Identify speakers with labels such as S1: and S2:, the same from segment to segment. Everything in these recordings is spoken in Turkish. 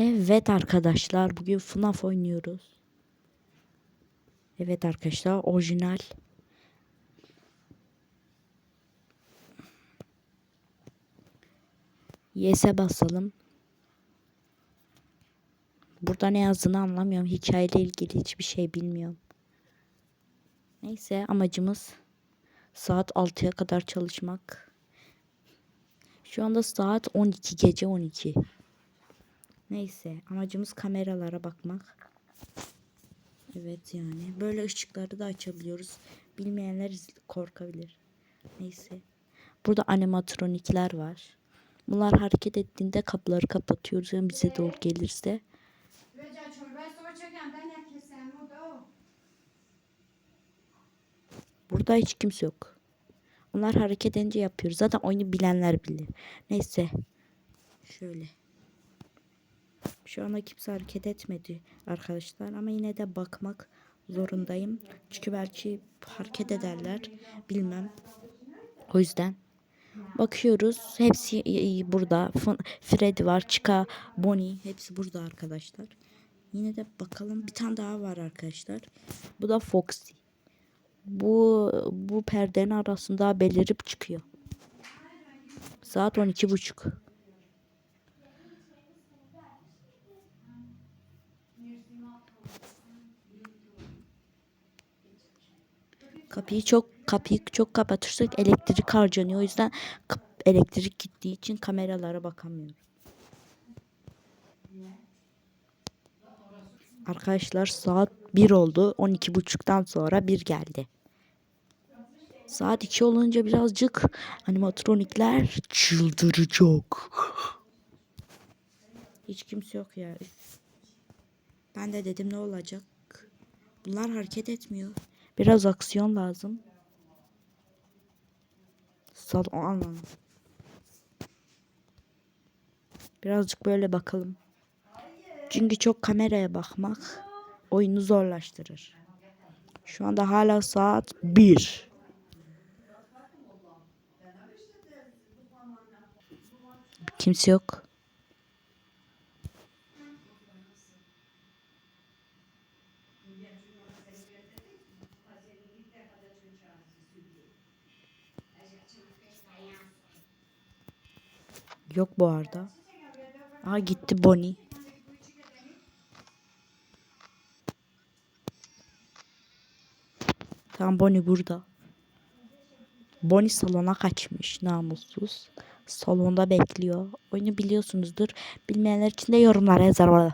S1: Evet arkadaşlar bugün FNAF oynuyoruz. Evet arkadaşlar orijinal. Yes'e basalım. Burada ne yazdığını anlamıyorum. Hikayeyle ilgili hiçbir şey bilmiyorum. Neyse amacımız saat 6'ya kadar çalışmak. Şu anda saat 12 gece 12. Neyse amacımız kameralara bakmak. Evet yani böyle ışıkları da açabiliyoruz. Bilmeyenler korkabilir. Neyse. Burada animatronikler var. Bunlar hareket ettiğinde kapıları kapatıyoruz. Yani bize doğru gelirse. Burada hiç kimse yok. Onlar hareket edince yapıyoruz. Zaten oyunu bilenler bilir. Neyse. Şöyle. Şu anda kimse hareket etmedi arkadaşlar. Ama yine de bakmak zorundayım. Çünkü belki hareket ederler. Bilmem. O yüzden. Bakıyoruz. Hepsi burada. Freddy var. Chica, Bonnie. Hepsi burada arkadaşlar. Yine de bakalım. Bir tane daha var arkadaşlar. Bu da Foxy. Bu bu perdenin arasında belirip çıkıyor. Saat 12.30. Kapıyı çok kapıyı çok kapatırsak elektrik harcanıyor. O yüzden elektrik gittiği için kameralara bakamıyorum. Arkadaşlar saat 1 oldu. 12.30'dan sonra 1 geldi. Saat 2 olunca birazcık animatronikler çıldıracak. Hiç kimse yok ya. Ben de dedim ne olacak? Bunlar hareket etmiyor. Biraz aksiyon lazım. Salon anladım. Birazcık böyle bakalım. Çünkü çok kameraya bakmak oyunu zorlaştırır. Şu anda hala saat 1. Kimse yok. Yok bu arada. Aa gitti Bonnie. Tamam Bonnie burada. Bonnie salona kaçmış namussuz. Salonda bekliyor. Oyunu biliyorsunuzdur. Bilmeyenler için de yorumlara yazar bana.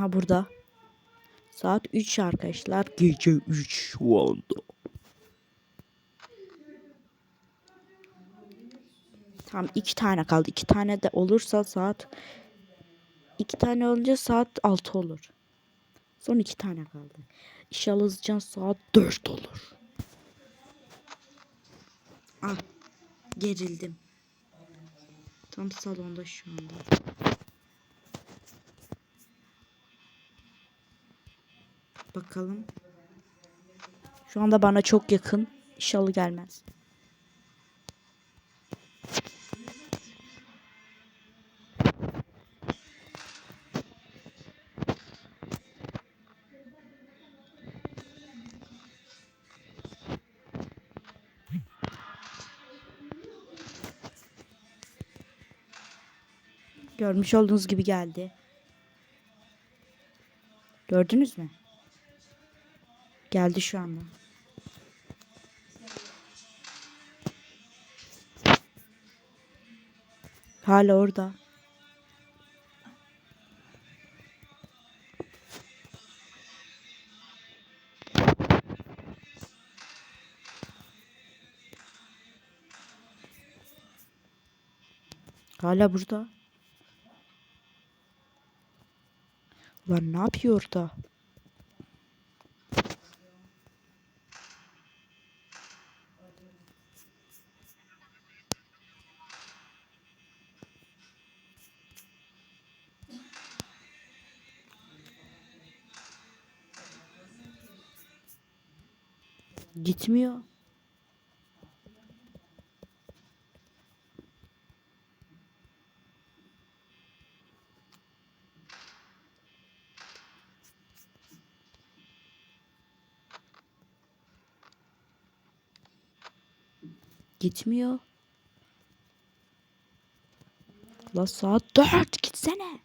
S1: Aha burada. Saat 3 arkadaşlar. Gece 3 şu anda. Tamam iki tane kaldı. İki tane de olursa saat iki tane olunca saat 6 olur. Son iki tane kaldı. İnşallah hızlıca saat 4 olur. Ah gerildim. Tam salonda şu anda. Bakalım. Şu anda bana çok yakın. İnşallah gelmez. Görmüş olduğunuz gibi geldi. Gördünüz mü? Geldi şu anda. Hala orada. Hala burada. Lan ne yapıyor orada? Gitmiyor. Gitmiyor. La saat dört gitsene.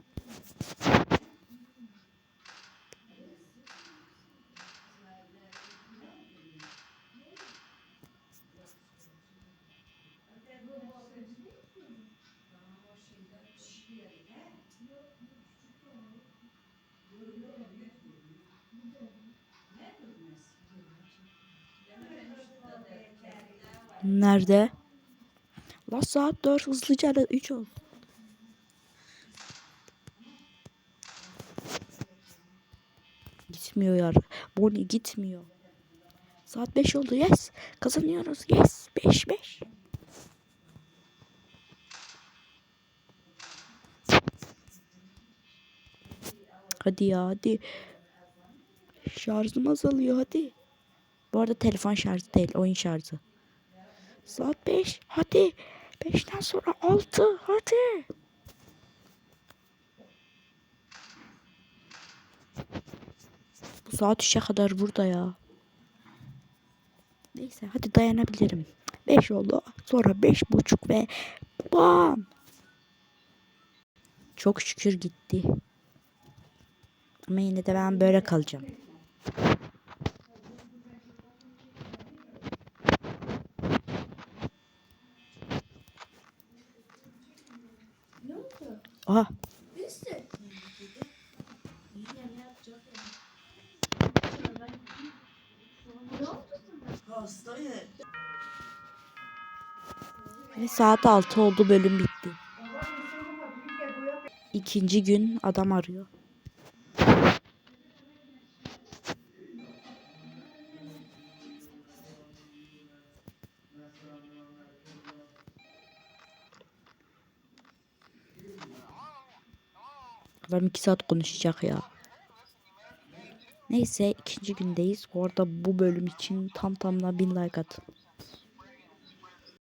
S1: Nerede? La saat 4 hızlıca da 3 ol. Gitmiyor ya. Bonnie gitmiyor. Saat 5 oldu. Yes. Kazanıyoruz. Yes. 5 5. Hadi ya hadi. Şarjım azalıyor hadi. Bu arada telefon şarjı değil oyun şarjı. Saat 5 hadi. 5'ten sonra 6 hadi. Bu saat 3'e kadar burada ya. Neyse hadi dayanabilirim. 5 oldu. Sonra beş buçuk ve bam. Çok şükür gitti. Ama yine de ben böyle kalacağım. Aha. Ve saat 6 oldu bölüm bitti. İkinci gün adam arıyor. Adam iki saat konuşacak ya. Neyse ikinci gündeyiz. Orada bu bölüm için tam tamına bin like atın.